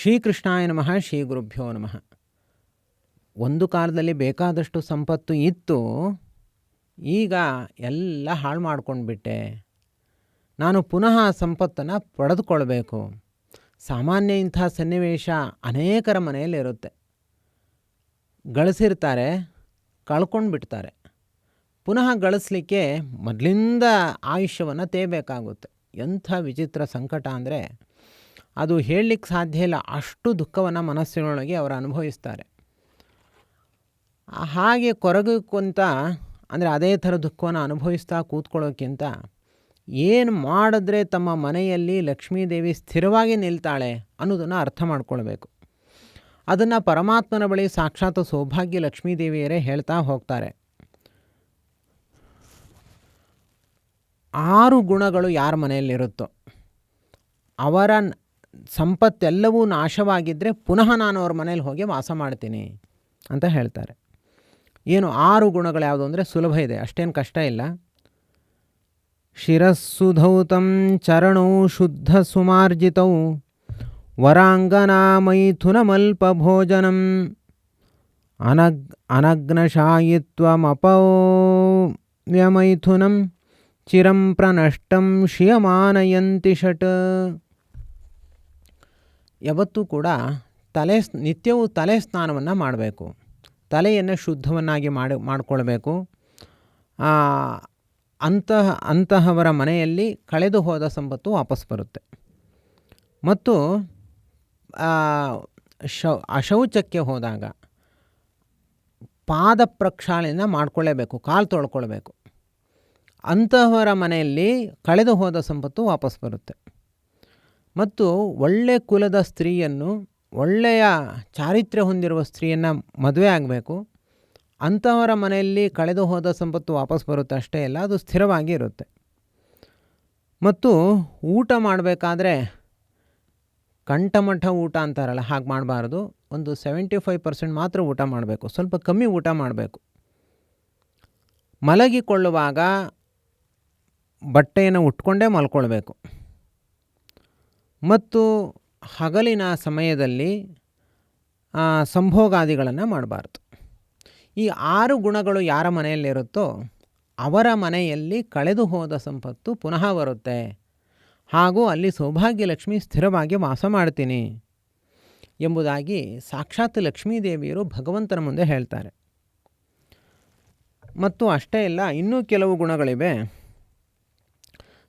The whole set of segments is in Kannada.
ಶ್ರೀಕೃಷ್ಣಾಯ ನಮಃ ಶ್ರೀ ಗುರುಭ್ಯೋ ನಮಃ. ಒಂದು ಕಾಲದಲ್ಲಿ ಬೇಕಾದಷ್ಟು ಸಂಪತ್ತು ಇತ್ತು. ಈಗ ಎಲ್ಲ ಹಾಳು ಮಾಡ್ಕೊಂಡ್ಬಿಟ್ಟೆ. ನಾನು ಪುನಃ ಸಂಪತ್ತನ್ನು ಪಡೆದುಕೊಳ್ಬೇಕು. ಸಾಮಾನ್ಯ ಇಂಥ ಸನ್ನಿವೇಶ ಅನೇಕರ ಮನೆಯಲ್ಲಿರುತ್ತೆ. ಗಳಿಸಿರ್ತಾರೆ ಕಳ್ಕೊಂಡು ಬಿಡ್ತಾರೆ ಪುನಃ ಗಳಿಸ್ಲಿಕ್ಕೆ ಮೊದಲಿಂದ ಆಯುಷ್ಯವನ್ನು ತೇಬೇಕಾಗುತ್ತೆ. ಎಂಥ ವಿಚಿತ್ರ ಸಂಕಟ ಅಂದರೆ ಅದು ಹೇಳಲಿಕ್ಕೆ ಸಾಧ್ಯ ಇಲ್ಲ. ಅಷ್ಟು ದುಃಖವನ್ನು ಮನಸ್ಸಿನೊಳಗೆ ಅವರು ಅನುಭವಿಸ್ತಾರೆ. ಹಾಗೆ ಕೊರಗಕ್ಕೊಂತ ಅಂದರೆ ಅದೇ ಥರ ದುಃಖವನ್ನು ಅನುಭವಿಸ್ತಾ ಕೂತ್ಕೊಳ್ಳೋಕ್ಕಿಂತ ಏನು ಮಾಡಿದ್ರೆ ತಮ್ಮ ಮನೆಯಲ್ಲಿ ಲಕ್ಷ್ಮೀದೇವಿ ಸ್ಥಿರವಾಗಿ ನಿಲ್ತಾಳೆ ಅನ್ನೋದನ್ನು ಅರ್ಥ ಮಾಡ್ಕೊಳ್ಬೇಕು. ಅದನ್ನು ಪರಮಾತ್ಮನ ಬಳಿ ಸಾಕ್ಷಾತ್ ಸೌಭಾಗ್ಯ ಲಕ್ಷ್ಮೀದೇವಿಯರೇ ಹೇಳ್ತಾ ಹೋಗ್ತಾರೆ. ಆರು ಗುಣಗಳು ಯಾರ ಮನೆಯಲ್ಲಿರುತ್ತೋ, ಅವರ ಸಂಪತ್ತೆಲ್ಲವೂ ನಾಶವಾಗಿದ್ದರೆ ಪುನಃ ನಾನು ಅವ್ರ ಮನೇಲಿ ಹೋಗಿ ವಾಸ ಮಾಡ್ತೀನಿ ಅಂತ ಹೇಳ್ತಾರೆ. ಏನು ಆರು ಗುಣಗಳು ಯಾವುದು ಅಂದರೆ ಸುಲಭ ಇದೆ, ಅಷ್ಟೇನು ಕಷ್ಟ ಇಲ್ಲ. ಶಿರಸ್ಸುಧೌತಂ ಚರಣೌ ಶುದ್ಧ ಸುಮಾರ್ಜಿತೌ ವರಾಂಗನಾ ಮೈಥುನಮಲ್ಪ ಭೋಜನಂ ಅನಗ್ ಅನಗ್ನಶಾಯಿತ್ವಮಪವ್ಯಮೈಥುನಂ ಚಿರಂ ಪ್ರನಷ್ಟಂ ಶಿಯಮಾನಯಂತಿ ಷಟ್ ಯಾವತ್ತೂ ಕೂಡ ತಲೆ ನಿತ್ಯವೂ ತಲೆ ಸ್ನಾನವನ್ನು ಮಾಡಬೇಕು. ತಲೆಯನ್ನು ಶುದ್ಧವನ್ನಾಗಿ ಮಾಡಿ, ಮಾಡಿಕೊಳ್ಬೇಕು. ಅಂತಹ, ಅಂತಹವರ ಮನೆಯಲ್ಲಿ ಕಳೆದು ಹೋದ ಸಂಪತ್ತು ವಾಪಸ್ ಬರುತ್ತೆ. ಮತ್ತು ಶೌ, ಅಶೌಚಕ್ಕೆ ಹೋದಾಗ ಪಾದ ಪ್ರಕ್ಷಾಳನ ಮಾಡಿಕೊಳ್ಳೇಬೇಕು, ಕಾಲು ತೊಳ್ಕೊಳ್ಬೇಕು. ಅಂತಹವರ ಮನೆಯಲ್ಲಿ ಕಳೆದು ಹೋದ ಸಂಪತ್ತು ವಾಪಸ್ ಬರುತ್ತೆ. ಮತ್ತು ಒಳ್ಳೆ ಕುಲದ ಸ್ತ್ರೀಯನ್ನು ಒಳ್ಳೆಯ ಚಾರಿತ್ರ್ಯ ಹೊಂದಿರುವ ಸ್ತ್ರೀಯನ್ನು ಮದುವೆ ಆಗಬೇಕು. ಅಂಥವರ ಮನೆಯಲ್ಲಿ ಕಳೆದು ಹೋದ ಸಂಪತ್ತು ವಾಪಸ್ ಬರುತ್ತೆ ಅಷ್ಟೇ ಅಲ್ಲ, ಅದು ಸ್ಥಿರವಾಗಿ ಇರುತ್ತೆ. ಮತ್ತು ಊಟ ಮಾಡಬೇಕಾದ್ರೆ ಕಂಠಮಠ ಊಟ ಅಂತಾರಲ್ಲ, ಹಾಗೆ ಮಾಡಬಾರ್ದು. ಒಂದು ಸೆವೆಂಟಿ ಫೈವ್ ಪರ್ಸೆಂಟ್ ಮಾತ್ರ ಊಟ ಮಾಡಬೇಕು. ಸ್ವಲ್ಪ ಕಮ್ಮಿ ಊಟ ಮಾಡಬೇಕು. ಮಲಗಿಕೊಳ್ಳುವಾಗ ಬಟ್ಟೆಯನ್ನು ಉಟ್ಕೊಂಡೇ ಮಲ್ಕೊಳ್ಬೇಕು. ಮತ್ತು ಹಗಲಿನ ಸಮಯದಲ್ಲಿ ಸಂಭೋಗಾದಿಗಳನ್ನು ಮಾಡಬಾರ್ದು. ಈ ಆರು ಗುಣಗಳು ಯಾರ ಮನೆಯಲ್ಲಿರುತ್ತೋ ಅವರ ಮನೆಯಲ್ಲಿ ಕಳೆದು ಹೋದ ಸಂಪತ್ತು ಪುನಃ ಬರುತ್ತೆ. ಹಾಗೂ ಅಲ್ಲಿ ಸೌಭಾಗ್ಯ ಲಕ್ಷ್ಮಿ ಸ್ಥಿರವಾಗಿ ವಾಸ ಮಾಡ್ತೀನಿ ಎಂಬುದಾಗಿ ಸಾಕ್ಷಾತ್ ಲಕ್ಷ್ಮೀದೇವಿಯರು ಭಗವಂತನ ಮುಂದೆ ಹೇಳ್ತಾರೆ. ಮತ್ತು ಅಷ್ಟೇ ಅಲ್ಲ ಇನ್ನೂ ಕೆಲವು ಗುಣಗಳಿವೆ.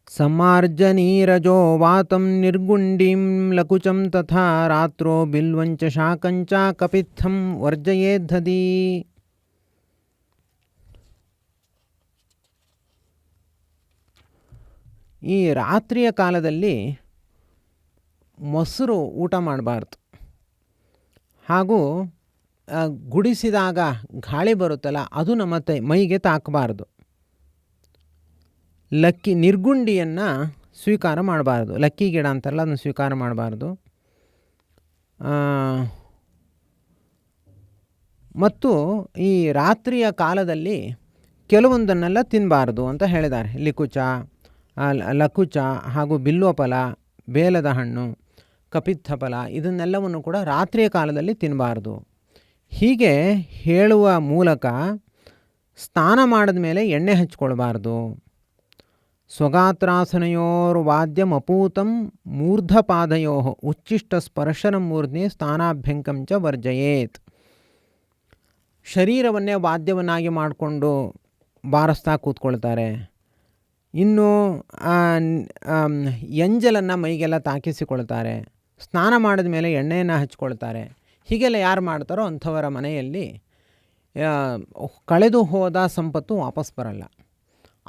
ಸಮಾರ್ಜನೀರಜೋ ವಾತಂ ನಿರ್ಗುಂಡೀಂ ಲಕುಚಂ ತಥಾ ರಾತ್ರೋ ಬಿಲ್ವಂಚ ಶಾಕಂಚ ಕಪಿತ್ಥಂ ವರ್ಜಯೇದ್ಧದಿ ಈ ರಾತ್ರಿಯ ಕಾಲದಲ್ಲಿ ಮೊಸರು ಊಟ ಮಾಡಬಾರ್ದು. ಹಾಗೂ ಗುಡಿಸಿದಾಗ ಗಾಳಿ ಬರುತ್ತಲ್ಲ, ಅದು ನಮ್ಮ ತೈ ಮೈಗೆ ತಾಕಬಾರ್ದು. ಲಕ್ಕಿ ನಿರ್ಗುಂಡಿಯನ್ನು ಸ್ವೀಕಾರ ಮಾಡಬಾರ್ದು. ಲಕ್ಕಿ ಗಿಡ ಅಂತಾರಲ್ಲ, ಅದನ್ನು ಸ್ವೀಕಾರ ಮಾಡಬಾರ್ದು. ಮತ್ತು ಈ ರಾತ್ರಿಯ ಕಾಲದಲ್ಲಿ ಕೆಲವೊಂದನ್ನೆಲ್ಲ ತಿನ್ನಬಾರ್ದು ಅಂತ ಹೇಳಿದ್ದಾರೆ. ಲಿಕುಚ ಲಕುಚ ಹಾಗೂ ಬಿಲ್ವಫಲ ಬೇಲದ ಹಣ್ಣು ಕಪಿತ್ತ ಫಲ ಇದನ್ನೆಲ್ಲವನ್ನು ಕೂಡ ರಾತ್ರಿಯ ಕಾಲದಲ್ಲಿ ತಿನ್ನಬಾರ್ದು ಹೀಗೆ ಹೇಳುವ ಮೂಲಕ ಸ್ನಾನ ಮಾಡಿದ ಮೇಲೆ ಎಣ್ಣೆ ಹಚ್ಕೊಳ್ಬಾರ್ದು. ಸ್ವಗಾತ್ರಾಸನಯೋರ್ವಾದ್ಯಮಪೂತಂ ಮೂರ್ಧಪಾದಯೋ ಉಚ್ಚಿಷ್ಟ ಸ್ಪರ್ಶನ ಮೂರ್ಧ್ನಿ ಸ್ಥಾನಾಭ್ಯಂಕಂ ಚ ವರ್ಜಯೇತ್ ಶರೀರವನ್ನೇ ವಾದ್ಯವನ್ನಾಗಿ ಮಾಡಿಕೊಂಡು ಬಾರಿಸ್ತಾ ಕೂತ್ಕೊಳ್ತಾರೆ। ಇನ್ನು ಎಂಜಲನ್ನು ಮೈಗೆಲ್ಲ ತಾಕಿಸಿಕೊಳ್ತಾರೆ। ಸ್ನಾನ ಮಾಡಿದ ಮೇಲೆ ಎಣ್ಣೆಯನ್ನು ಹಚ್ಕೊಳ್ತಾರೆ। ಹೀಗೆಲ್ಲ ಯಾರು ಮಾಡ್ತಾರೋ ಅಂಥವರ ಮನೆಯಲ್ಲಿ ಕಳೆದು ಹೋದ ಸಂಪತ್ತು ವಾಪಸ್ ಬರಲ್ಲ।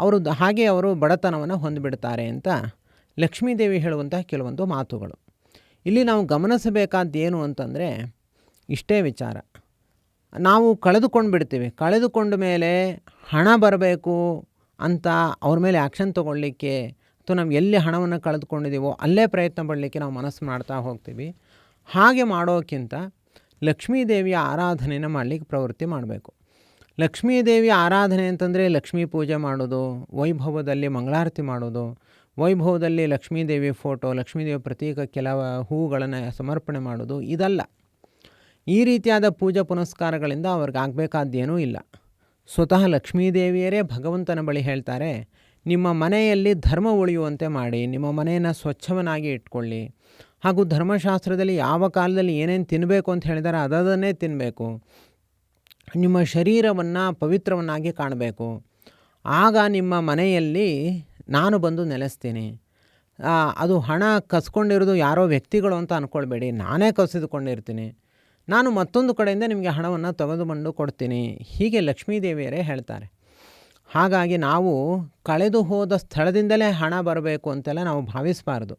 ಅವರು ಹಾಗೆ ಅವರು ಬಡತನವನ್ನು ಹೊಂದಿಬಿಡ್ತಾರೆ ಅಂತ ಲಕ್ಷ್ಮೀದೇವಿ ಹೇಳುವಂಥ ಕೆಲವೊಂದು ಮಾತುಗಳು. ಇಲ್ಲಿ ನಾವು ಗಮನಿಸಬೇಕಾದ್ದು ಏನು ಅಂತಂದರೆ, ಇಷ್ಟೇ ವಿಚಾರ. ನಾವು ಕಳೆದುಕೊಂಡು ಬಿಡ್ತೀವಿ ಕಳೆದುಕೊಂಡ ಮೇಲೆ ಹಣ ಬರಬೇಕು ಅಂತ ಅವ್ರ ಮೇಲೆ ಆ್ಯಕ್ಷನ್ ತೊಗೊಳ್ಳಿಕ್ಕೆ ಅಥವಾ ನಾವು ಎಲ್ಲಿ ಹಣವನ್ನು ಕಳೆದುಕೊಂಡಿದ್ದೀವೋ ಅಲ್ಲೇ ಪ್ರಯತ್ನ ಪಡಲಿಕ್ಕೆ ನಾವು ಮನಸ್ಸು ಮಾಡ್ತಾ ಹೋಗ್ತೀವಿ. ಹಾಗೆ ಮಾಡೋಕ್ಕಿಂತ ಲಕ್ಷ್ಮೀದೇವಿಯ ಆರಾಧನೆಯನ್ನು ಮಾಡಲಿಕ್ಕೆ ಪ್ರವೃತ್ತಿ ಮಾಡಬೇಕು. ಲಕ್ಷ್ಮೀದೇವಿಯ ಆರಾಧನೆ ಅಂತಂದರೆ ಲಕ್ಷ್ಮೀ ಪೂಜೆ ಮಾಡೋದು, ವೈಭವದಲ್ಲಿ ಮಂಗಳಾರತಿ ಮಾಡೋದು, ವೈಭವದಲ್ಲಿ ಲಕ್ಷ್ಮೀದೇವಿ ಫೋಟೋ, ಲಕ್ಷ್ಮೀದೇವಿ ಪ್ರತೀಕ ಕೆಲವು ಹೂಗಳನ್ನು ಸಮರ್ಪಣೆ ಮಾಡೋದು, ಇದಲ್ಲ. ಈ ರೀತಿಯಾದ ಪೂಜಾ ಪುನಸ್ಕಾರಗಳಿಂದ ಅವ್ರಿಗೆ ಆಗಬೇಕಾದ್ದೇನೂ ಇಲ್ಲ. ಸ್ವತಃ ಲಕ್ಷ್ಮೀದೇವಿಯರೇ ಭಗವಂತನ ಬಳಿ ಹೇಳ್ತಾರೆ, ನಿಮ್ಮ ಮನೆಯಲ್ಲಿ ಧರ್ಮ ಉಳಿಯುವಂತೆ ಮಾಡಿ, ನಿಮ್ಮ ಮನೆಯನ್ನು ಸ್ವಚ್ಛವನ್ನಾಗಿ ಇಟ್ಕೊಳ್ಳಿ. ಹಾಗೂ ಧರ್ಮಶಾಸ್ತ್ರದಲ್ಲಿ ಯಾವ ಕಾಲದಲ್ಲಿ ಏನೇನು ತಿನ್ನಬೇಕು ಅಂತ ಹೇಳಿದಾರೆ ಅದನ್ನೇ ತಿನ್ನಬೇಕು ನಿಮ್ಮ ಶರೀರವನ್ನು ಪವಿತ್ರವನ್ನಾಗಿ ಕಾಣಬೇಕು. ಆಗ ನಿಮ್ಮ ಮನೆಯಲ್ಲಿ ನಾನು ಬಂದು ನೆಲೆಸ್ತೀನಿ. ಅದು ಹಣ ಕಸ್ಕೊಂಡಿರೋದು ಯಾರೋ ವ್ಯಕ್ತಿಗಳು ಅಂತ ಅಂದ್ಕೊಳ್ಬೇಡಿ ನಾನೇ ಕಸಿದುಕೊಂಡಿರ್ತೀನಿ. ನಾನು ಮತ್ತೊಂದು ಕಡೆಯಿಂದ ನಿಮಗೆ ಹಣವನ್ನು ತೆಗೆದುಕೊಂಡು ಕೊಡ್ತೀನಿ. ಹೀಗೆ ಲಕ್ಷ್ಮೀದೇವಿಯರೇ ಹೇಳ್ತಾರೆ. ಹಾಗಾಗಿ ನಾವು ಕಳೆದು ಹೋದ ಸ್ಥಳದಿಂದಲೇ ಹಣ ಬರಬೇಕು ಅಂತೆಲ್ಲ ನಾವು ಭಾವಿಸಬಾರ್ದು.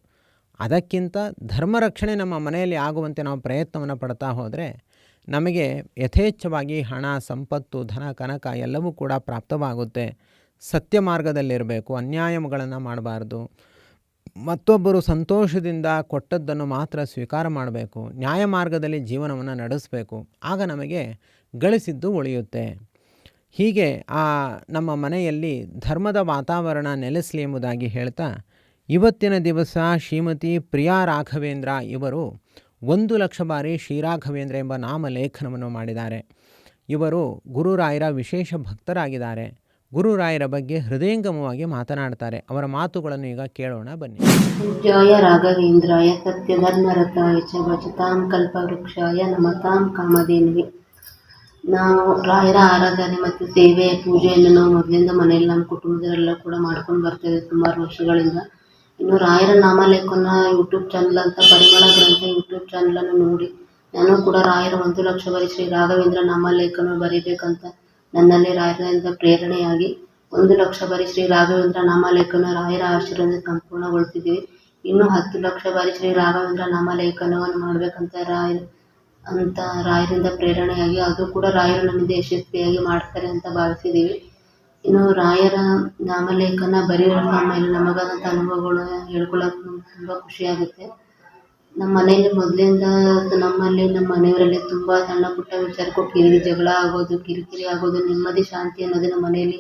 ಅದಕ್ಕಿಂತ ಧರ್ಮ ರಕ್ಷಣೆ ನಮ್ಮ ಮನೆಯಲ್ಲಿ ಆಗುವಂತೆ ನಾವು ಪ್ರಯತ್ನವನ್ನು ಪಡ್ತಾ ಹೋದರೆ ನಮಗೆ ಯಥೇಚ್ಛವಾಗಿ ಹಣ, ಸಂಪತ್ತು, ಧನ, ಕನಕ ಎಲ್ಲವೂ ಕೂಡ ಪ್ರಾಪ್ತವಾಗುತ್ತೆ. ಸತ್ಯ ಮಾರ್ಗದಲ್ಲಿರಬೇಕು, ಅನ್ಯಾಯಗಳನ್ನು ಮಾಡಬಾರ್ದು. ಮತ್ತೊಬ್ಬರು ಸಂತೋಷದಿಂದ ಕೊಟ್ಟದ್ದನ್ನು ಮಾತ್ರ ಸ್ವೀಕಾರ ಮಾಡಬೇಕು, ನ್ಯಾಯ ಮಾರ್ಗದಲ್ಲಿ ಜೀವನವನ್ನು ನಡೆಸಬೇಕು, ಆಗ ನಮಗೆ ಗಳಿಸಿದ್ದು ಉಳಿಯುತ್ತೆ. ಹೀಗೆ ಆ ನಮ್ಮ ಮನೆಯಲ್ಲಿ ಧರ್ಮದ ವಾತಾವರಣ ನೆಲೆಸಲಿ ಎಂಬುದಾಗಿ ಹೇಳ್ತಾ, ಇವತ್ತಿನ ದಿವಸ ಶ್ರೀಮತಿ ಪ್ರಿಯಾ ರಾಘವೇಂದ್ರ ಇವರು ಒಂದು ಲಕ್ಷ ಬಾರಿ ಶ್ರೀರಾಘವೇಂದ್ರ ಎಂಬ ನಾಮ ಲೇಖನವನ್ನು ಮಾಡಿದ್ದಾರೆ. ಇವರು ಗುರುರಾಯರ ವಿಶೇಷ ಭಕ್ತರಾಗಿದ್ದಾರೆ. ಗುರುರಾಯರ ಬಗ್ಗೆ ಹೃದಯಂಗಮವಾಗಿ ಮಾತನಾಡ್ತಾರೆ. ಅವರ ಮಾತುಗಳನ್ನು ಈಗ ಕೇಳೋಣ, ಬನ್ನಿ. ಪೂಜ್ಯಾಯ ರಾಘವೇಂದ್ರಾಯ ಸತ್ಯಧರ್ಮರತಾಯ ಚ ಭಜತಾಂ ಕಲ್ಪವೃಕ್ಷಾಯ ನಮತಾಂ ಕಾಮಧೇನುವಿ. ನಾವು ರಾಯರ ಆರಾಧನೆ ಮತ್ತು ಸೇವೆ ಪೂಜೆಯನ್ನು ನಾವು ಮೊದಲಿಂದ ಮನೆಯಲ್ಲಿ ನಮ್ಮ ಕುಟುಂಬದಲ್ಲೆಲ್ಲ ಕೂಡ ಮಾಡ್ಕೊಂಡು ಬರ್ತಾ ಸುಮಾರು ವರ್ಷಗಳಿಂದ. ಇನ್ನು ರಾಯರ ನಾಮಲೇಖನ ಯೂಟ್ಯೂಬ್ ಚಾನಲ್ ಅಂತ, ಪರಿಮಳ ಗ್ರಂಥ ಯೂಟ್ಯೂಬ್ ಚಾನಲನ್ನು ನೋಡಿ. ನಾನು ಕೂಡ ರಾಯರ ಒಂದು ಲಕ್ಷ ಬಾರಿ ಶ್ರೀ ರಾಘವೇಂದ್ರ ನಾಮಲೇಖನ ಬರೀಬೇಕಂತ ನನ್ನಲ್ಲಿ ರಾಯರಿಂದ ಪ್ರೇರಣೆಯಾಗಿ ಒಂದು ಲಕ್ಷ ಬಾರಿ ಶ್ರೀ ರಾಘವೇಂದ್ರ ನಾಮಲೇಖನ ರಾಯರ ಆಶೀರ್ವಾದ ಸಂಪೂರ್ಣಗೊಳಿಸಿದ್ದೀವಿ. ಇನ್ನು ಹತ್ತು ಲಕ್ಷ ಬಾರಿ ಶ್ರೀ ರಾಘವೇಂದ್ರ ನಾಮಲೇಖನವನ್ನು ಮಾಡಬೇಕಂತ ರಾಯ, ಅಂತ ರಾಯರಿಂದ ಪ್ರೇರಣೆಯಾಗಿ, ಅದು ಕೂಡ ರಾಯರು ನಮಗೆ ಯಶಸ್ವಿಯಾಗಿ ಮಾಡ್ತಾರೆ ಅಂತ ಭಾವಿಸಿದ್ದೀವಿ. ಇನ್ನು ರಾಯರ ನಾಮಲೇಖನ ಬರೆಯೋದ್ರಿಂದ ಮೇಲೆ ನಮಗಾದಂಥ ಅನುಭವಗಳು ಹೇಳ್ಕೊಳ್ಳೋಕೆ ತುಂಬ ಖುಷಿಯಾಗುತ್ತೆ. ನಮ್ಮ ಮನೆಯಲ್ಲಿ ಮೊದಲಿಂದ ನಮ್ಮಲ್ಲಿ, ನಮ್ಮ ಮನೆಯವರಲ್ಲಿ ತುಂಬ ಸಣ್ಣ ಪುಟ್ಟ ವಿಚಾರಕ್ಕೂ ಕಿರಿ ಜಗಳ ಆಗೋದು, ಕಿರಿಕಿರಿ ಆಗೋದು, ನೆಮ್ಮದಿ, ಶಾಂತಿ ಅನ್ನೋದು ನಮ್ಮ ಮನೆಯಲ್ಲಿ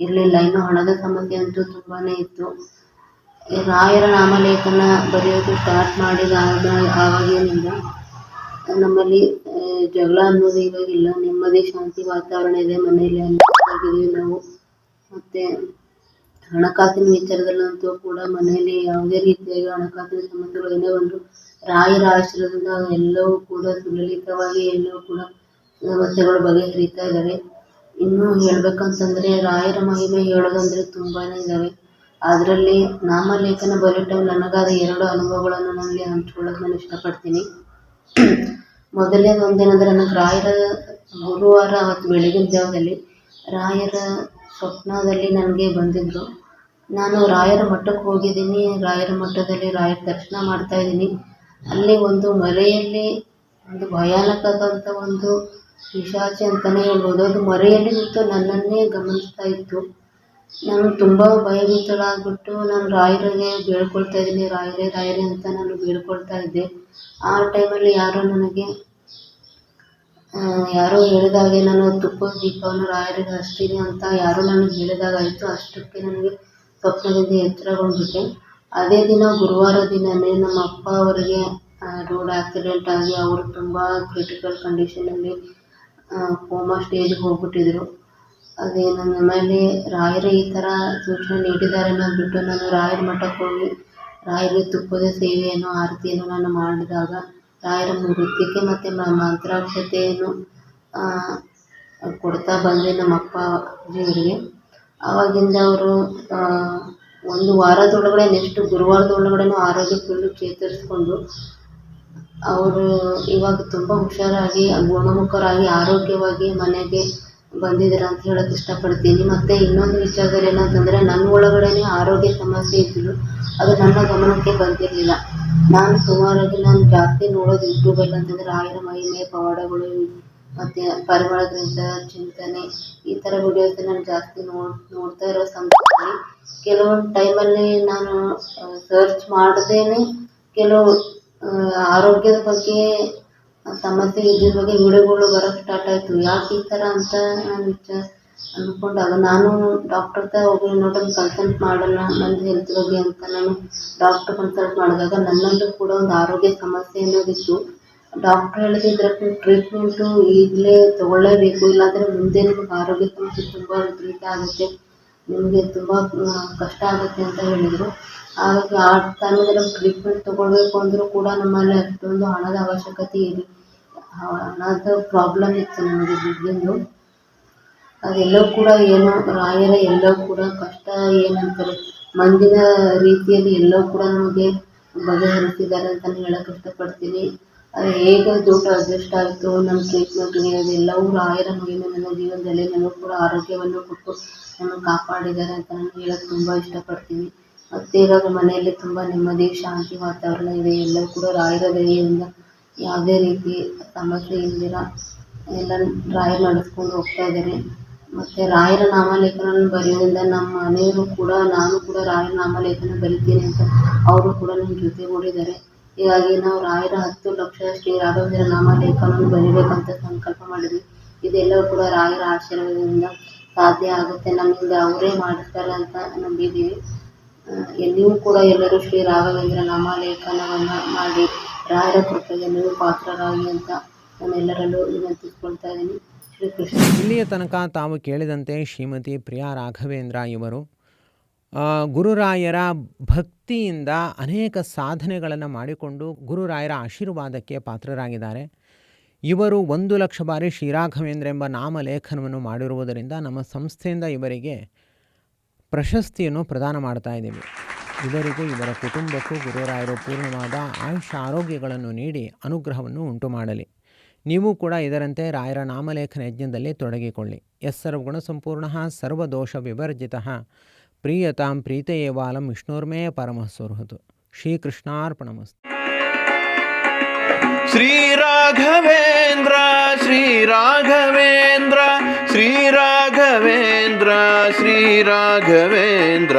ಇರಲಿಲ್ಲ. ಇನ್ನು ಹಣದ ಸಮಸ್ಯೆ ಅಂತೂ ತುಂಬಾ ಇತ್ತು. ರಾಯರ ನಾಮಲೇಖನ ಬರೆಯೋದು ಸ್ಟಾರ್ಟ್ ಮಾಡಿದ ಆವಾಗಿನಿಂದ ನಮ್ಮಲ್ಲಿ ಜಗಳ ಅನ್ನೋದು ಇವಾಗಿಲ್ಲ ನೆಮ್ಮದಿ, ಶಾಂತಿ ವಾತಾವರಣ ಇದೆ ಮನೆಯಲ್ಲಿ ನಾವು. ಮತ್ತು ಹಣಕಾಸಿನ ವಿಚಾರದಲ್ಲಂತೂ ಕೂಡ ಮನೆಯಲ್ಲಿ ಯಾವುದೇ ರೀತಿಯಾಗಿ ಹಣಕಾಸಿನ ಸಮಸ್ಯೆಗಳು ಏನೇ ಒಂದು ರಾಯರ ಆಶ್ರಯದಿಂದ ಎಲ್ಲವೂ ಕೂಡ ಸುಲಲಿತವಾಗಿ ಎಲ್ಲವೂ ಕೂಡ ಸಮಸ್ಯೆಗಳು ಬಗೆಹರಿತಾ ಇದ್ದಾವೆ. ಇನ್ನೂ ಹೇಳ್ಬೇಕಂತಂದರೆ ರಾಯರ ಮಹಿಮೆ ಹೇಳೋದಂದ್ರೆ ತುಂಬಾ ಇದ್ದಾವೆ. ಅದರಲ್ಲಿ ನಾಮಲೇಖನ ಬರೆಯೋ ನನಗಾದ ಎರಡು ಅನುಭವಗಳನ್ನು ನನಗೆ ಹಂಚ್ಕೊಳ್ಳೋಕೆ ನಾನು ಇಷ್ಟಪಡ್ತೀನಿ. ಮೊದಲನೇದು ಒಂದೇನಂದರೆ ನನಗೆ ರಾಯರ ಗುರುವಾರ ಅವತ್ತು ಬೆಳಗಿನ ಜಾವದಲ್ಲಿ ರಾಯರ ಸ್ವಪ್ನದಲ್ಲಿ ನನಗೆ ಬಂದಿದ್ದರು ನಾನು ರಾಯರ ಮಠಕ್ಕೆ ಹೋಗಿದ್ದೀನಿ. ರಾಯರ ಮಠದಲ್ಲಿ ರಾಯರ ದರ್ಶನ ಮಾಡ್ತಾ ಇದ್ದೀನಿ. ಅಲ್ಲಿ ಒಂದು ಮರೆಯಲ್ಲಿ, ಒಂದು ಭಯಾನಕದಂಥ ಒಂದು ಪಿಶಾಚಿ ಅಂತಲೇ ಹೇಳ್ಬೋದು. ಅದು ಮರೆಯಲ್ಲಿ ನಿಂತು ನನ್ನನ್ನೇ ಗಮನಿಸ್ತಾ ಇತ್ತು. ನಾನು ತುಂಬ ಭಯಭೀತಳಾಗ್ಬಿಟ್ಟು ನಾನು ರಾಯರಿಗೆ ಬೇಡ್ಕೊಳ್ತಾ ಇದ್ದೀನಿ. ರಾಯರೇ ರಾಯರೇ ಅಂತ ನಾನು ಬೇಡ್ಕೊಳ್ತಾ ಇದ್ದೆ. ಆ ಟೈಮಲ್ಲಿ ಯಾರೋ ನನಗೆ ಯಾರೋ ಹೇಳಿದಾಗೆ ನಾನು ತುಪ್ಪದ ದೀಪವನ್ನು ರಾಯರಿಗೆ ಹಚ್ತೀನಿ ಅಂತ ಯಾರೋ ನನಗೆ ಹೇಳಿದಾಗಾಯಿತು ಅಷ್ಟಕ್ಕೆ ನನಗೆ ಸ್ವಪ್ನದಿಂದ ಎಚ್ಚರಗೊಂಡಿದ್ದೆ. ಅದೇ ದಿನ ಗುರುವಾರ ದಿನವೇ ನಮ್ಮ ಅಪ್ಪ ಅವರಿಗೆ ರೋಡ್ ಆಕ್ಸಿಡೆಂಟ್ ಆಗಿ ಅವರು ತುಂಬ ಕ್ರಿಟಿಕಲ್ ಕಂಡೀಷನಲ್ಲಿ ಕೋಮಾ ಸ್ಟೇಜ್ಗೆ ಹೋಗ್ಬಿಟ್ಟಿದ್ರು. ಅದೇ ನನ್ನ ಮೇಲೆ ರಾಯರು ಈ ಥರ ಸೂಚನೆ ನೀಡಿದ್ದಾರೆ ಅನ್ನೋದು ಬಿಟ್ಟು ನಾನು ರಾಯರ ಮಠಕ್ಕೆ ಹೋಗಿ ರಾಯರಿಗೆ ತುಪ್ಪದ ಸೇವೆಯನ್ನು, ಆರತಿಯನ್ನು ನಾನು ಮಾಡಿದಾಗ ರಾಯರ ನೃತ್ಯಕ್ಕೆ ಮತ್ತು ಮಂತ್ರಾಕ್ಷತೆಯನ್ನು ಕೊಡ್ತಾ ಬಂದೆ ನಮ್ಮ ಅಪ್ಪ ಅಜ್ಜಿಯವರಿಗೆ ಆವಾಗಿಂದ ಅವರು ಒಂದು ವಾರದೊಳಗಡೆ ನೆಕ್ಸ್ಟ್ ಗುರುವಾರದೊಳಗಡೆನೂ ಆರೋಗ್ಯ ಫುಲ್ಲು ಚೇತರಿಸ್ಕೊಂಡು ಅವರು ಇವಾಗ ತುಂಬ ಹುಷಾರಾಗಿ, ಗುಣಮುಖರಾಗಿ, ಆರೋಗ್ಯವಾಗಿ ಮನೆಗೆ ಬಂದಿದ್ದಾರೆ ಅಂತ ಹೇಳೋಕ್ಕೆ ಇಷ್ಟಪಡ್ತೀನಿ. ಮತ್ತು ಇನ್ನೊಂದು ವಿಚಾರದಲ್ಲಿ ಏನಂತಂದರೆ, ನನ್ನ ಒಳಗಡೆನೇ ಆರೋಗ್ಯ ಸಮಸ್ಯೆ ಇದ್ದರು ಅದು ನನ್ನ ಗಮನಕ್ಕೆ ಬಂದಿರಲಿಲ್ಲ. ನಾನು ಸುಮಾರಾಗಿ ನಾನು ಜಾಸ್ತಿ ನೋಡೋದು ಯೂಟ್ಯೂಬಲ್ಲಿ ಅಂತಂದರೆ ಆಯುರ ಮಹಿಮೆ, ಪವಾಡಗಳು, ಮತ್ತು ಪರಿಮಳ ಚಿಂತನೆ, ಈ ಥರ ವಿಡಿಯೋಸ್ ನಾನು ಜಾಸ್ತಿ ನೋಡ್ ನೋಡ್ತಾ ಇರೋ ಸಂದರ್ಭದಲ್ಲಿ ಕೆಲವೊಂದು ಟೈಮಲ್ಲಿ ನಾನು ಸರ್ಚ್ ಮಾಡ್ದೇನೆ ಕೆಲವು ಆರೋಗ್ಯದ ಬಗ್ಗೆ ಸಮಸ್ಯೆ ಇದ್ದಿದ್ದ ಬಗ್ಗೆ ವಿಡಿಯೋಗಳು ಬರೋಕ್ಕೆ ಸ್ಟಾರ್ಟ್ ಆಯಿತು. ಯಾಕೆ ಈ ಥರ ಅಂತ ನಾನು ವಿಚಾರ ಅಂದ್ಕೊಂಡಾಗ ನಾನು ಡಾಕ್ಟರ್ ಹತ್ರ ಹೋಗಿ ಇನ್ನೊಂದು ಕನ್ಸಲ್ಟ್ ಮಾಡಲ್ಲ, ನನ್ನ ಹೆಲ್ತ್ ಬಗ್ಗೆ ಅಂತ ನಾನು ಡಾಕ್ಟರ್ ಕನ್ಸಲ್ಟ್ ಮಾಡಿದಾಗ ನನ್ನಲ್ಲೂ ಕೂಡ ಒಂದು ಆರೋಗ್ಯ ಸಮಸ್ಯೆ ಅನ್ನೋದಿತ್ತು. ಡಾಕ್ಟ್ರ್ ಹೇಳಿದ ಇದರ ಟ್ರೀಟ್ಮೆಂಟು ಈಗಲೇ ತೊಗೊಳ್ಳೇಬೇಕು, ಇಲ್ಲಾಂದರೆ ಮುಂದೆ ನಿಮಗೆ ಆರೋಗ್ಯ ಸಮಸ್ಯೆ ತುಂಬ ವಿಪರೀತ ಆಗುತ್ತೆ. ನಿಮಗೆ ತುಂಬ ಕಷ್ಟ ಆಗುತ್ತೆ ಅಂತ ಹೇಳಿದರು. ಹಾಗಾಗಿ ಆ ಟೈಮಲ್ಲಿ ಟ್ರೀಟ್ಮೆಂಟ್ ತೊಗೊಳ್ಬೇಕು ಅಂದರೂ ಕೂಡ ನಮ್ಮಲ್ಲಿ ಅಷ್ಟೊಂದು ಹಣದ ಅವಶ್ಯಕತೆ ಇದೆ ಹಣದ ಪ್ರಾಬ್ಲಮ್ ಇತ್ತು ನಮಗೆ ದುಡ್ಡಿಂದು ಅದೆಲ್ಲವೂ ಕೂಡ ಏನೋ ರಾಯರ ಎಲ್ಲವೂ ಕೂಡ ಕಷ್ಟ ಏನಂತಾರೆ. ಮಂದಿನ ರೀತಿಯಲ್ಲಿ ಎಲ್ಲವೂ ಕೂಡ ನಮಗೆ ಬಗೆಹರಿಸಿದ್ದಾರೆ ಅಂತಲೇ ಹೇಳಕ್ಕೆ ಇಷ್ಟಪಡ್ತೀನಿ. ಹೇಗೆ ದುಡ್ಡು ಅಡ್ಜಸ್ಟ್ ಆಯಿತು, ನಮ್ಮ ಟ್ರೀಟ್ಮೆಂಟ್ಗೆ ಅದೆಲ್ಲವೂ ರಾಯರ ಮಹಿಮೆ, ನನ್ನ ಜೀವನದಲ್ಲಿ ನನಗೂ ಕೂಡ ಆರೋಗ್ಯವನ್ನು ಕೊಟ್ಟು ನಮ್ಮನ್ನು ಕಾಪಾಡಿದ್ದಾರೆ ಅಂತ ನಾನು ಹೇಳಕ್ಕೆ ತುಂಬ ಇಷ್ಟಪಡ್ತೀನಿ. ಮತ್ತೆ ಇವಾಗ ಮನೆಯಲ್ಲಿ ತುಂಬ ನೆಮ್ಮದಿ, ಶಾಂತಿ ವಾತಾವರಣ ಇದೆ. ಎಲ್ಲವೂ ಕೂಡ ರಾಯರ ದಯೆಯಿಂದ ಯಾವುದೇ ರೀತಿ ಸಮಸ್ಯೆ ಇಲ್ದಿರ ಎಲ್ಲ ರಾಯರು ನಡೆಸ್ಕೊಂಡು ಹೋಗ್ತಾ ಇದ್ದಾರೆ. ಮತ್ತು ರಾಯರ ನಾಮಲೇಖನವನ್ನು ಬರೆಯೋದ್ರಿಂದ ನಮ್ಮ ಮನೆಯವರು ಕೂಡ ನಾನು ಕೂಡ ರಾಯರ ನಾಮಲೇಖನ ಬರಿತೀನಿ ಅಂತ ಅವರು ಕೂಡ ನನ್ನ ಜೊತೆಗೂಡಿದ್ದಾರೆ ಹೀಗಾಗಿ ನಾವು ರಾಯರ ಹತ್ತು ಲಕ್ಷ ಶ್ರೀ ರಾಘವೇಂದ್ರ ನಾಮಲೇಖನವನ್ನು ಬರಿಬೇಕಂತ ಸಂಕಲ್ಪ ಮಾಡಿದ್ವಿ. ಇದೆಲ್ಲವೂ ಕೂಡ ರಾಯರ ಆಶೀರ್ವಾದದಿಂದ ಸಾಧ್ಯ ಆಗುತ್ತೆ. ನಮ್ಮಿಂದ ಅವರೇ ಮಾಡಿಸ್ತಾರೆ ಅಂತ ನಂಬಿದ್ದೀವಿ. ಎಲ್ಲಿಯೂ ಕೂಡ ಎಲ್ಲರೂ ಶ್ರೀ ರಾಘವೇಂದ್ರ ನಾಮಲೇಖನವನ್ನು ಮಾಡಿ ರಾಯರ ಕೃಪೆಗೆ ನೀವು ಪಾತ್ರರಾಗಿ ಅಂತ ನಾನೆಲ್ಲರಲ್ಲೂ ವಿನಂತಿಸ್ಕೊಳ್ತಾ ಇದ್ದೀನಿ. ಇಲ್ಲಿಯ ತನಕ ತಾವು ಕೇಳಿದಂತೆ ಶ್ರೀಮತಿ ಪ್ರಿಯಾ ರಾಘವೇಂದ್ರ ಇವರು ಗುರುರಾಯರ ಭಕ್ತಿಯಿಂದ ಅನೇಕ ಸಾಧನೆಗಳನ್ನು ಮಾಡಿಕೊಂಡು ಗುರುರಾಯರ ಆಶೀರ್ವಾದಕ್ಕೆ ಪಾತ್ರರಾಗಿದ್ದಾರೆ. ಇವರು ಒಂದು ಲಕ್ಷ ಬಾರಿ ಶ್ರೀರಾಘವೇಂದ್ರ ಎಂಬ ನಾಮಲೇಖನವನ್ನು ಮಾಡಿರುವುದರಿಂದ ನಮ್ಮ ಸಂಸ್ಥೆಯಿಂದ ಇವರಿಗೆ ಪ್ರಶಸ್ತಿಯನ್ನು ಪ್ರದಾನ ಮಾಡ್ತಾ ಇದ್ದೀವಿ. ಇವರಿಗೂ ಇವರ ಕುಟುಂಬಕ್ಕೂ ಗುರುರಾಯರು ಪೂರ್ಣವಾದ ಆಯುಷ ಆರೋಗ್ಯಗಳನ್ನು ನೀಡಿ ಅನುಗ್ರಹವನ್ನು ಉಂಟು ಮಾಡಲಿ ನೀವು ಕೂಡ ಇದರಂತೆ ರಾಯರ ನಾಮಲೇಖನ ಯಜ್ಞದಲ್ಲಿ ತೊಡಗಿಕೊಳ್ಳಿ ಎಸ್ ಸರ್ವಗುಣ ಸಂಪೂರ್ಣ ಸರ್ವದೋಷ ವಿವರ್ಜಿತ ಪ್ರೀಯತಾಂ ಪ್ರೀತಯೇವಾಲಂ ವಿಷ್ಣುರ್ಮೇ ಪರಮಃ ಸುಹೃತು ಶ್ರೀಕೃಷ್ಣಾರ್ಪಣಮಸ್ತು श्रीराघवेन्द्र श्रीराघवेन्द्र श्रीराघवेन्द्र श्रीराघवेन्द्र